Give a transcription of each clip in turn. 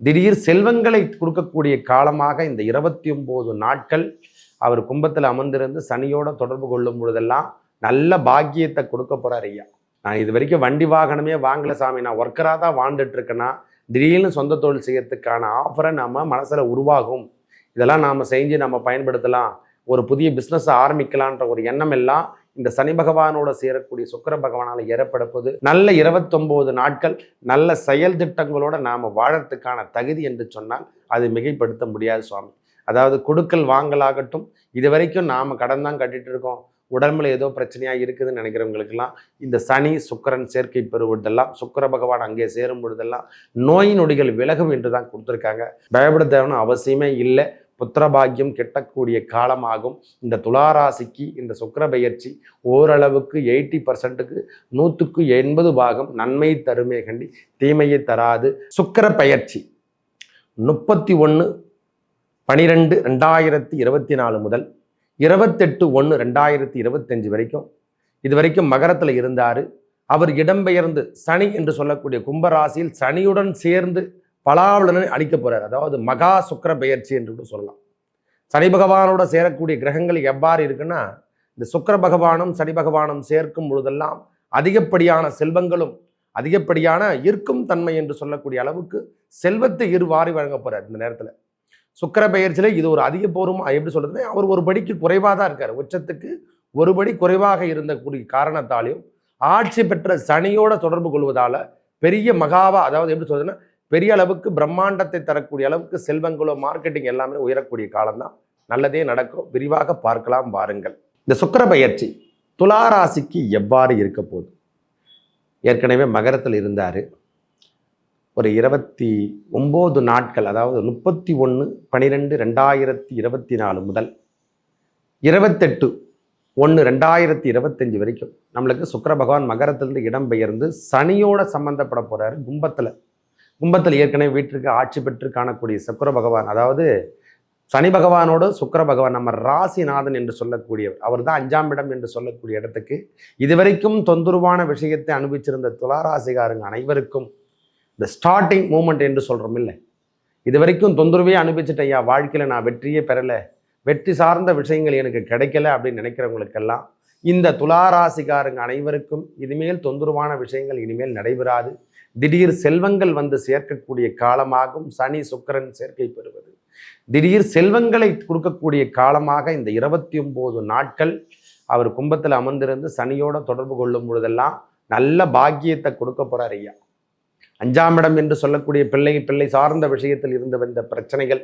திடீர் செல்வங்களை கொடுக்கக்கூடிய காலமாக இந்த இருபத்தி ஒன்பது நாட்கள் அவர் கும்பத்தில் அமர்ந்திருந்து சனியோட தொடர்பு கொள்ளும் பொழுதெல்லாம் நல்ல பாக்கியத்தை கொடுக்க போறார் ஐயா. நான் இது வரைக்கும் வண்டி வாகனமே வாங்கல சாமி. நான் ஒர்க்கராக தான் வாழ்ந்துட்டு இருக்கேன்னா திடீர்னு சொந்த தொழில் செய்யறதுக்கான ஆஃபரை நம்ம மனசில் உருவாகும். இதெல்லாம் நாம் செஞ்சு நம்ம பயன்படுத்தலாம். ஒரு புதிய பிஸ்னஸ் ஆரம்பிக்கலான்ற ஒரு எண்ணம் எல்லாம் இந்த சனி பகவானோட சேரக்கூடிய சுக்கிர பகவானால் ஏறப்படப்போது நல்ல இருபத்தொம்போது நாட்கள் நல்ல செயல் திட்டங்களோட நாம் வாழறதுக்கான தகுதி என்று சொன்னால் அது மிகைப்படுத்த முடியாது சுவாமி. அதாவது கொடுக்கல் வாங்கலாகட்டும் இது வரைக்கும் நாம் கடன் தான் கட்டிட்டு இருக்கோம். உடம்புல ஏதோ பிரச்சனையா இருக்குதுன்னு நினைக்கிறவங்களுக்கெல்லாம் இந்த சனி சுக்கிரன் சேர்க்கை பெறுவதெல்லாம் சுக்கிர பகவான் அங்கே சேரும் பொழுதெல்லாம் நோய் நொடிகள் விலகும் என்று தான் கொடுத்துருக்காங்க. பயப்பட தேவைன்னு அவசியமே இல்லை. புத்திரபாகியம் கெட்டக்கூடிய காலமாகும். இந்த துளாராசிக்கு இந்த சுக்கிர பெயர்ச்சி ஓரளவுக்கு எயிட்டி பர்சன்ட்டுக்கு நூற்றுக்கு எண்பது பாகம் நன்மை தருமே கண்டி தீமையை தராது. சுக்கிர பெயர்ச்சி முப்பத்தி ஒன்று பனிரெண்டு ரெண்டாயிரத்தி இருபத்தி நாலு முதல் இருபத்தெட்டு ஒன்று ரெண்டாயிரத்தி இருபத்தஞ்சு வரைக்கும். இது வரைக்கும் மகரத்தில் இருந்தார். அவர் இடம்பெயர்ந்து சனி என்று சொல்லக்கூடிய கும்பராசியில் சனியுடன் சேர்ந்து பலாவலனை அளிக்க போறார். அதாவது மகா சுக்கிர பெயர்ச்சி என்று கூட சொல்லலாம். சனி பகவானோட சேரக்கூடிய கிரகங்கள் எவ்வாறு இருக்குன்னா இந்த சுக்கிர பகவானும் சனி பகவானும் சேர்க்கும் பொழுதெல்லாம் அதிகப்படியான செல்வங்களும் அதிகப்படியான ஈர்க்கும் தன்மை என்று சொல்லக்கூடிய அளவுக்கு செல்வத்தை இருவாரி வழங்க போறார் இந்த நேரத்தில். சுக்கிர பெயர்ச்சியில் இது ஒரு அதிகபூர்வமா எப்படி சொல்றதுன்னா அவர் ஒரு படிக்கு குறைவாக தான் இருக்கார். உச்சத்துக்கு ஒரு படி குறைவாக இருந்த கூடிய காரணத்தாலையும் ஆட்சி பெற்ற சனியோட தொடர்பு கொள்வதால பெரிய மகாவா அதாவது எப்படி சொல்றதுன்னா பெரிய அளவுக்கு பிரம்மாண்டத்தை தரக்கூடிய அளவுக்கு செல்வங்களோ மார்க்கெட்டிங் எல்லாமே உயரக்கூடிய காலம்தான். நல்லதே நடக்கும். விரிவாக பார்க்கலாம் வாருங்கள். இந்த சுக்கிர பயிற்சி துளாராசிக்கு எவ்வாறு இருக்க போகுது? ஏற்கனவே மகரத்தில் இருந்தார். ஒரு இருபத்தி ஒம்பது நாட்கள் அதாவது முப்பத்தி ஒன்று பன்னிரெண்டு ரெண்டாயிரத்தி இருபத்தி நாலு முதல் இருபத்தெட்டு ஒன்று ரெண்டாயிரத்தி இருபத்தஞ்சி வரைக்கும் நம்மளுக்கு சுக்கிர பகவான் மகரத்திலிருந்து இடம்பெயர்ந்து சனியோட சம்மந்தப்பட போகிறாரு கும்பத்தில். கும்பத்தில் ஏற்கனவே வீட்டிற்கு ஆட்சி பெற்று காணக்கூடிய சுக்கிர பகவான் அதாவது சனி பகவானோடு சுக்கிர பகவான் நம்ம ராசிநாதன் என்று சொல்லக்கூடியவர். அவர் தான் அஞ்சாம் இடம் என்று சொல்லக்கூடிய இடத்துக்கு இதுவரைக்கும் தொந்தரவான விஷயத்தை அனுபவிச்சிருந்த துளாராசிகாரங்க அனைவருக்கும் இந்த ஸ்டார்டிங் மூமெண்ட் என்று சொல்கிறோம் இல்லை. இது வரைக்கும் தொந்தரவே அனுபவிச்சிட்டேன் ஐயா வாழ்க்கையில் நான் வெற்றியே பெறலை. வெற்றி சார்ந்த விஷயங்கள் எனக்கு கிடைக்கல அப்படின்னு நினைக்கிறவங்களுக்கெல்லாம் இந்த துளாராசிகாரங்க அனைவருக்கும் இனிமேல் தொந்தரவான விஷயங்கள் இனிமேல் நடைபெறாது. திடீர் செல்வங்கள் வந்து சேர்க்கக்கூடிய காலமாகும். சனி சுக்கரன் சேர்க்கை பெறுவது. திடீர் செல்வங்களை கொடுக்கக்கூடிய காலமாக இந்த இருபத்தி ஒன்பது நாட்கள் அவர் கும்பத்தில் அமர்ந்திருந்து சனியோட தொடர்பு கொள்ளும் பொழுதெல்லாம் நல்ல பாக்கியத்தை கொடுக்க போறார் ஐயா. அஞ்சாம் இடம் என்று சொல்லக்கூடிய பிள்ளை பிள்ளை சார்ந்த விஷயத்தில் இருந்து வந்த பிரச்சனைகள்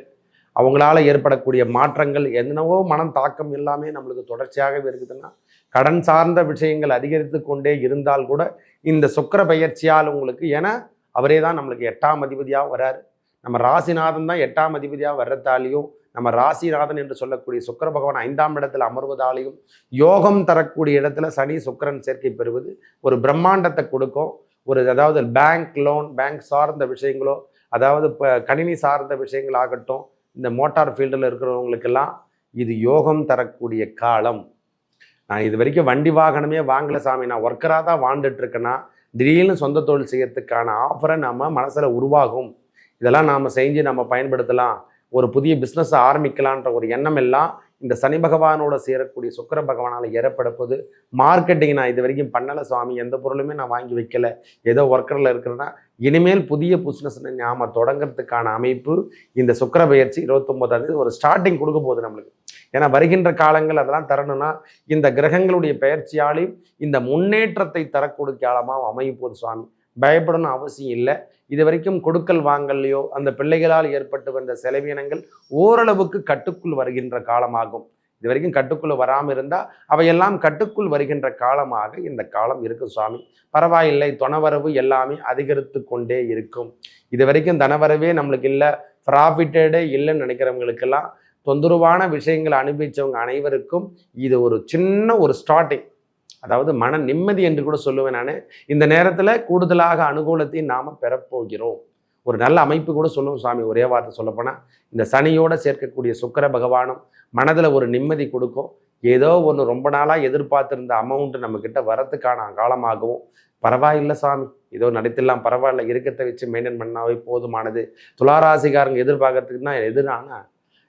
அவங்களால ஏற்படக்கூடிய மாற்றங்கள் என்னவோ மனம் தாக்கம் எல்லாமே நம்மளுக்கு தொடர்ச்சியாகவே இருக்குதுன்னா கடன் சார்ந்த விஷயங்கள் அதிகரித்து கொண்டே இருந்தால் கூட இந்த சுக்கிர பயிற்சியால் உங்களுக்கு ஏன்னா அவரே தான் நம்மளுக்கு எட்டாம் அதிபதியாக வராரு. நம்ம ராசிநாதன் தான் எட்டாம் அதிபதியாக வர்றதாலையும் நம்ம ராசிநாதன் என்று சொல்லக்கூடிய சுக்கிர பகவான் ஐந்தாம் இடத்துல அமர்வதாலையும் யோகம் தரக்கூடிய இடத்துல சனி சுக்கிரன் சேர்க்கை பெறுவது ஒரு பிரம்மாண்டத்தை கொடுக்கும். ஒரு அதாவது பேங்க் லோன் பேங்க் சார்ந்த விஷயங்களோ அதாவது இப்போ கணினி சார்ந்த விஷயங்கள் ஆகட்டும் இந்த மோட்டார் ஃபீல்டில் இருக்கிறவங்களுக்கெல்லாம் இது யோகம் தரக்கூடிய காலம். நான் இது வரைக்கும் வண்டி வாகனமே வாங்கல சாமி. நான் ஒர்க்கராக தான் வாழ்ந்துட்டுருக்கேன்னா திடீர்னு சொந்த தொழில் செய்யறதுக்கான ஆஃபரை நம்ம மனசில் உருவாகும். இதெல்லாம் நாம் செஞ்சு நம்ம பயன்படுத்தலாம். ஒரு புதிய பிஸ்னஸ் ஆரம்பிக்கலான்ற ஒரு எண்ணம் எல்லாம் இந்த சனி பகவானோட சேரக்கூடிய சுக்கிர பகவானால் ஏறப்படப்போது மார்க்கெட்டிங் நான் இது வரைக்கும் பண்ணலை சுவாமி. எந்த பொருளுமே நான் வாங்கி வைக்கல. ஏதோ ஒர்க்கரில் இருக்கிறேன்னா இனிமேல் புதிய பிஸ்னஸ் நாம் தொடங்குறதுக்கான அமைப்பு இந்த சுக்கிர பயிற்சி இருபத்தொம்போதாம் தேதி ஒரு ஸ்டார்டிங் கொடுக்க போகுது நம்மளுக்கு. ஏன்னா வருகின்ற காலங்கள் அதெல்லாம் தரணும்னா இந்த கிரகங்களுடைய பயிற்சியாலையும் இந்த முன்னேற்றத்தை தரக்கூடிய காலமாக அமையும் போது சுவாமி. பயப்படணும் அவசியம் இல்லை. இது வரைக்கும் கொடுக்கல் வாங்கல்லையோ அந்த பிள்ளைகளால் ஏற்பட்டு வந்த செலவினங்கள் ஓரளவுக்கு கட்டுக்குள் வருகின்ற காலமாகும். இது வரைக்கும் கட்டுக்குள் வராமல் இருந்தால் அவையெல்லாம் கட்டுக்குள் வருகின்ற காலமாக இந்த காலம் இருக்கும் சுவாமி. பரவாயில்லை தொணவரவு எல்லாமே அதிகரித்து கொண்டே இருக்கும். இது வரைக்கும் தனவரவே நம்மளுக்கு இல்லை ப்ராஃபிட்டடே இல்லைன்னு நினைக்கிறவங்களுக்கெல்லாம் தொந்தரவான விஷயங்களை அனுபவிச்சவங்க அனைவருக்கும் இது ஒரு சின்ன ஒரு ஸ்டார்டிங் அதாவது மன நிம்மதி என்று கூட சொல்லுவேன் நான். இந்த நேரத்தில் கூடுதலாக அனுகூலத்தை நாம் பெறப்போகிறோம். ஒரு நல்ல அமைப்பு கூட சொல்லுவோம் சுவாமி ஒரே வார்த்தை சொல்லப்போனால் இந்த சனியோடு சேர்க்கக்கூடிய சுக்கர பகவானும் மனதில் ஒரு நிம்மதி கொடுக்கும். ஏதோ ஒன்று ரொம்ப நாளாக எதிர்பார்த்துருந்த அமௌண்ட்டு நம்மக்கிட்ட வரத்துக்கான காலமாகவும் பரவாயில்லை சாமி ஏதோ நடித்திடலாம் பரவாயில்ல இருக்கத்தை வச்சு மெயின்டைன் பண்ணாவே போதுமானது. துளாராசிக்காரங்க எதிர்பார்க்கறதுக்குன்னா எதிரானா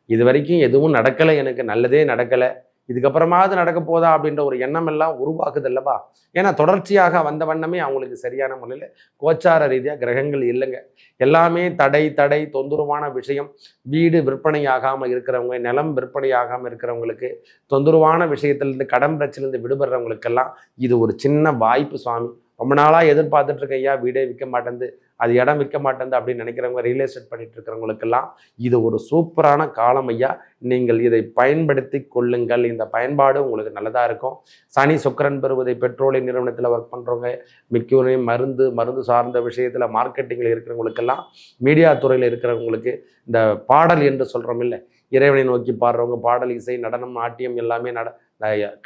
இது வரைக்கும் எதுவும் நடக்கலை எனக்கு நல்லதே நடக்கலை. இதுக்கப்புறமாவது நடக்க போதா அப்படின்ற ஒரு எண்ணம் எல்லாம் உருவாக்குது அல்லவா ஏன்னா தொடர்ச்சியாக வந்த வண்ணமே அவங்களுக்கு சரியான முறையில் கோச்சார ரீதியாக கிரகங்கள் இல்லைங்க. எல்லாமே தடை தடை தொந்தரவான விஷயம். வீடு விற்பனை ஆகாமல் இருக்கிறவங்க நிலம் விற்பனை ஆகாமல் இருக்கிறவங்களுக்கு தொந்தரவான விஷயத்திலிருந்து கடன் பிரச்சனையிலிருந்து விடுபடுறவங்களுக்கெல்லாம் இது ஒரு சின்ன வாய்ப்பு சுவாமி. ரொம்ப நாளாக எதிர்பார்த்துட்ருக்க ஐயா வீடே விற்க மாட்டேங்குது அது இடம் விற்க மாட்டேங்குது அப்படின்னு நினைக்கிறவங்க ரியல் எஸ்டேட் பண்ணிட்டு இருக்கிறவங்களுக்கெல்லாம் இது ஒரு சூப்பரான காலம் ஐயா. நீங்கள் இதை பயன்படுத்தி கொள்ளுங்கள். இந்த பயன்பாடு உங்களுக்கு நல்லதாக இருக்கும். சனி சுக்கரன் பெறுவதை பெட்ரோலிய நிறுவனத்தில் ஒர்க் பண்ணுறவங்க மிக்கவரையும் மருந்து மருந்து சார்ந்த விஷயத்தில் மார்க்கெட்டிங்கில் இருக்கிறவங்களுக்கெல்லாம் மீடியா துறையில் இருக்கிறவங்களுக்கு இந்த பாடல் என்று சொல்கிறோம் இல்லை இறைவனை நோக்கி பாடுறவங்க பாடல் இசை நடனம் நாட்டியம் எல்லாமே நட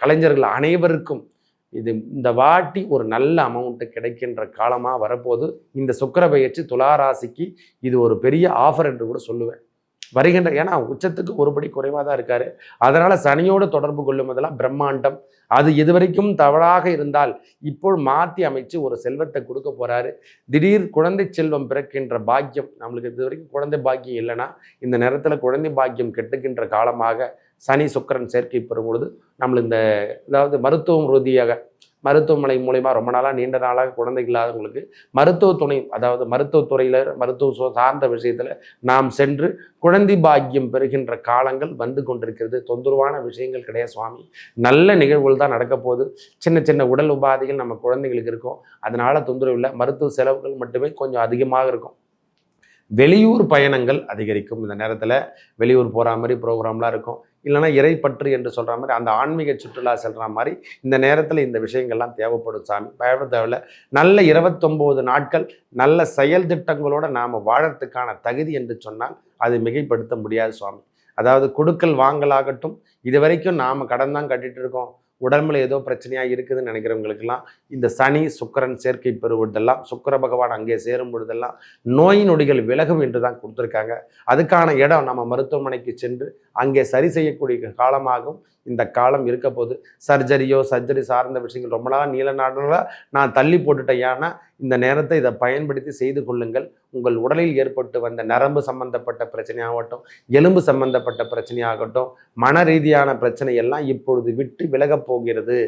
கலைஞர்கள் அனைவருக்கும் இது இந்த வாட்டி ஒரு நல்ல அமௌண்ட்டு கிடைக்கின்ற காலமாக வரப்போது இந்த சுக்கர பயிற்சி துளாராசிக்கு இது ஒரு பெரிய ஆஃபர் என்று கூட சொல்லுவேன். வருகின்ற ஏன்னா உச்சத்துக்கு ஒருபடி குறைவாக தான் இருக்காரு. அதனால சனியோடு தொடர்பு கொள்ளும்போதெல்லாம் பிரம்மாண்டம். அது இதுவரைக்கும் தவறாக இருந்தால் இப்போ மாற்றி அமைச்சு ஒரு செல்வத்தை கொடுக்க போறாரு. திடீர் குழந்தை செல்வம் பிறக்கின்ற பாக்கியம் நம்மளுக்கு இது வரைக்கும் குழந்தை பாக்கியம் இல்லைன்னா இந்த நேரத்தில் குழந்தை பாக்கியம் கெட்டுக்கின்ற காலமாக சனி சுக்கரன் சேர்க்கை பெறும் பொழுது இந்த அதாவது மருத்துவம் ரீதியாக மருத்துவமனை மூலயமா ரொம்ப நாளாக நீண்ட நாளாக குழந்தை இல்லாதவங்களுக்கு மருத்துவ துணை அதாவது மருத்துவத்துறையில் மருத்துவ சு- சார்ந்த விஷயத்தில் நாம் சென்று குழந்தை பாக்கியம் பெறுகின்ற காலங்கள் வந்து கொண்டிருக்கிறது. தொந்தரவான விஷயங்கள் கிடையாது சுவாமி. நல்ல நிகழ்வுகள் தான் நடக்க போகுது. சின்ன சின்ன உடல் உபாதைகள் நம்ம குழந்தைங்களுக்கு இருக்கும். அதனால் தொந்தரவு இல்லை. மருத்துவ செலவுகள் மட்டுமே கொஞ்சம் அதிகமாக இருக்கும். வெளியூர் பயணங்கள் அதிகரிக்கும். இந்த நேரத்தில் வெளியூர் போகிற மாதிரி ப்ரோக்ராம்லாம் இருக்கும். இல்லைன்னா இறைப்பற்று என்று சொல்கிற மாதிரி அந்த ஆன்மீக சுற்றுலா செல்கிற மாதிரி இந்த நேரத்தில் இந்த விஷயங்கள்லாம் தேவைப்படும் சாமி. பயப்பட தேவையில்ல நல்ல இருபத்தொம்போது நாட்கள் நல்ல செயல் திட்டங்களோடு நாம் வாழறதுக்கான தகுதி என்று சொன்னால் அது மிகைப்படுத்த முடியாது சுவாமி. அதாவது கொடுக்கல் வாங்கலாகட்டும் இது வரைக்கும் நாம் கடன் தான் கட்டிகிட்டு இருக்கோம். உடம்புல ஏதோ பிரச்சனையாக இருக்குதுன்னு நினைக்கிறவங்களுக்கெல்லாம் இந்த சனி சுக்கரன் சேர்க்கை பெறுவதெல்லாம் சுக்கிர பகவான் அங்கே சேரும் பொழுதெல்லாம் நோய் நொடிகள் விலகும் என்று தான் கொடுத்துருக்காங்க. அதுக்கான இடம் நம்ம மருத்துவமனைக்கு சென்று அங்கே சரி செய்யக்கூடிய காலமாகும் இந்த காலம் இருக்க போது சர்ஜரியோ சர்ஜரி சார்ந்த விஷயங்கள் ரொம்ப நாளாக நீல நாடலாக நான் தள்ளி போட்டுட்டேன். ஏன்னா இந்த நேரத்தை இதை பயன்படுத்தி செய்து கொள்ளுங்கள். உங்கள் உடலில் ஏற்பட்டு வந்த நரம்பு சம்பந்தப்பட்ட பிரச்சனையாகட்டும் எலும்பு சம்பந்தப்பட்ட பிரச்சனையாகட்டும் மன ரீதியான பிரச்சனை எல்லாம் இப்பொழுது விட்டு விலகப் போகிறது.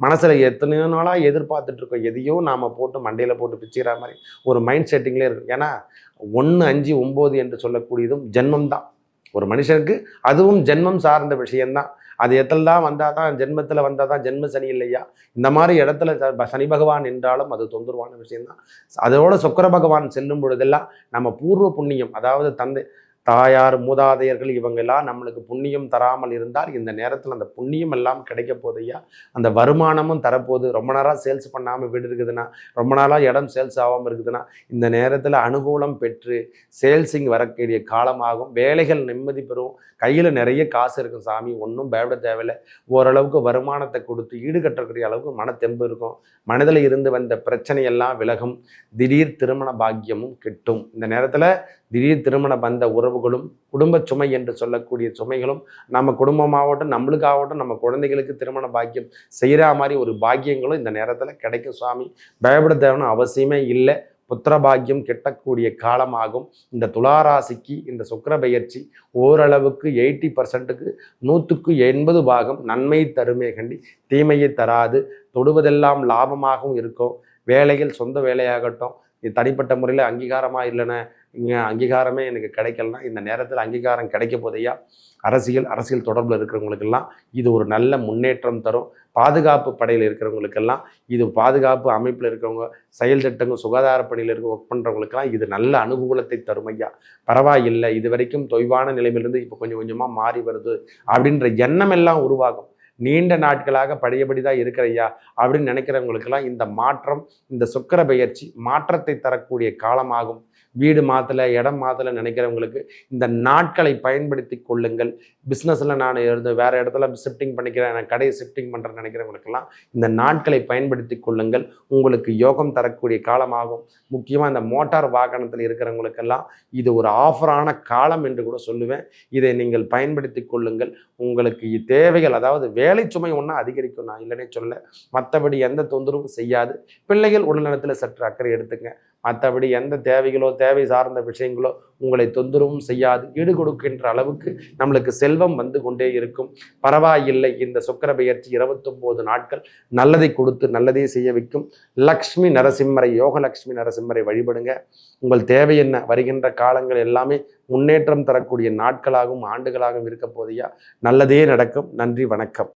மனசில் எத்தனையோ நாளாக எதிர்பார்த்துட்டு இருக்கோம். எதையோ நாம் போட்டு மண்டையில் போட்டு பிச்சுக்கிற மாதிரி ஒரு மைண்ட் செட்டிங்லேயே இருக்கும். ஏன்னா ஒன்று அஞ்சு ஒம்பது என்று சொல்லக்கூடியதும் ஜென்மம் தான் ஒரு மனுஷனுக்கு அதுவும் ஜென்மம் சார்ந்த விஷயம்தான். அது எத்தில் தான் வந்தால் தான் ஜென்மத்தில் வந்தால் தான் ஜென்ம சனி இல்லையா? இந்த மாதிரி இடத்துல ச- சனி பகவான் என்றாலும் அது தொந்தரவான விஷயம்தான். அதோட சுக்கர பகவான் செல்லும் பொழுதெல்லாம் நம்ம பூர்வ புண்ணியம் அதாவது தந்தை தாயார் மூதாதையர்கள் இவங்கெல்லாம் நம்மளுக்கு புண்ணியம் தராமல் இருந்தால் இந்த நேரத்தில் அந்த புண்ணியம் எல்லாம் கிடைக்க போதையா அந்த வருமானமும் தரப்போகுது. ரொம்ப நேரம் சேல்ஸ் பண்ணாமல் வீடு இருக்குதுன்னா ரொம்ப நாளாக இடம் சேல்ஸ் ஆகாமல் இருக்குதுன்னா இந்த நேரத்தில் அனுகூலம் பெற்று சேல்ஸிங் வரக்கூடிய காலமாகும். வேலைகள் நிம்மதி பெறும். கையில் நிறைய காசு இருக்கும் சாமி. ஒன்றும் பயப்பட தேவையில்லை. ஓரளவுக்கு வருமானத்தை கொடுத்து ஈடுகட்டக்கூடிய அளவுக்கு மனத்தெம்பு இருக்கும். மனதில் இருந்து வந்த பிரச்சனையெல்லாம் விலகும். திடீர் திருமண பாக்கியமும் கிட்டும். இந்த நேரத்தில் திடீர் திருமண பந்த உறவுகளும் குடும்ப சுமை என்று சொல்லக்கூடிய சுமைகளும் நம்ம குடும்பமாகட்டும் நம்மளுக்காகட்டும் நம்ம குழந்தைகளுக்கு திருமண பாக்கியம் செய்கிற மாதிரி ஒரு பாக்கியங்களும் இந்த நேரத்தில் கிடைக்கும் சுவாமி. பயப்பட தேவைன்னு அவசியமே இல்லை. புத்திர பாக்கியம் கிட்டக்கூடிய காலமாகும். இந்த துளாராசிக்கு இந்த சுக்கிர பெயர்ச்சி ஓரளவுக்கு எயிட்டி பர்சன்ட்டுக்கு நூற்றுக்கு எண்பது பாகம் நன்மை தருமே கண்டி தீமையை தராது. தொடுவதெல்லாம் லாபமாகவும் இருக்கும். வேலைகள் சொந்த வேலையாகட்டும். இது தனிப்பட்ட முறையில் அங்கீகாரமாக இல்லைன்னு இங்கே அங்கீகாரமே எனக்கு கிடைக்கலனா இந்த நேரத்தில் அங்கீகாரம் கிடைக்க போதையா? அரசியல் அரசியல் தொடர்பில் இருக்கிறவங்களுக்கெல்லாம் இது ஒரு நல்ல முன்னேற்றம் தரும். பாதுகாப்பு படையில் இருக்கிறவங்களுக்கெல்லாம் இது பாதுகாப்பு அமைப்பில் இருக்கிறவங்க செயல் திட்டங்கள் சுகாதார பணியில் இருக்க ஒர்க் பண்ணுறவங்களுக்கெல்லாம் இது நல்ல அனுகூலத்தை தரும் ஐயா. பரவாயில்லை இது வரைக்கும் தொய்வான நிலைமையிலிருந்து இப்போ கொஞ்சம் கொஞ்சமாக மாறி வருது அப்படின்ற எண்ணம் எல்லாம் உருவாகும். நீண்ட நாட்களாக பழையபடி தான் இருக்கிற ஐயா அப்படின்னு நினைக்கிறவங்களுக்கெல்லாம் இந்த மாற்றம் இந்த சுக்கர பெயர்ச்சி மாற்றத்தை தரக்கூடிய காலமாகும். வீடு மாற்றலை இடம் மாற்றலை நினைக்கிறவங்களுக்கு இந்த நாட்களை பயன்படுத்தி கொள்ளுங்கள். பிஸ்னஸில் நான் இருந்து வேறு இடத்துல ஷிஃப்டிங் பண்ணிக்கிறேன் நான் கடையை ஷிஃப்டிங் பண்ணுறேன் நினைக்கிறவங்களுக்கெல்லாம் இந்த நாட்களை பயன்படுத்தி கொள்ளுங்கள். உங்களுக்கு யோகம் தரக்கூடிய காலமாகும். முக்கியமாக இந்த மோட்டார் வாகனத்தில் இருக்கிறவங்களுக்கெல்லாம் இது ஒரு ஆஃபரான காலம் என்று கூட சொல்லுவேன். இதை நீங்கள் பயன்படுத்தி கொள்ளுங்கள். உங்களுக்கு தேவைகள் அதாவது வேலை சுமை ஒன்றா அதிகரிக்கும் நான் இல்லைன்னே சொல்ல மற்றபடி எந்த தொந்தரவும் செய்யாது. பிள்ளைகள் உடல்நலத்தில் சற்று அக்கறை எடுத்துங்க மற்றபடி எந்த தேவைகளோ தேவை சார்ந்த விஷயங்களோ உங்களை தொந்தரவும் செய்யாது. ஈடு கொடுக்கின்ற அளவுக்கு நம்மளுக்கு செல்வம் வந்து கொண்டே இருக்கும். பரவாயில்லை இந்த சுக்கர பெயர்ச்சி இருபத்தொம்போது நாட்கள் நல்லதை கொடுத்து நல்லதே செய்ய வைக்கும். லக்ஷ்மி நரசிம்மரை யோகலக்ஷ்மி நரசிம்மரை வழிபடுங்க. உங்கள் தேவை என்ன? வருகின்ற காலங்கள் எல்லாமே முன்னேற்றம் தரக்கூடிய நாட்களாகவும் ஆண்டுகளாகவும் இருக்க போதையா நல்லதே நடக்கும். நன்றி வணக்கம்.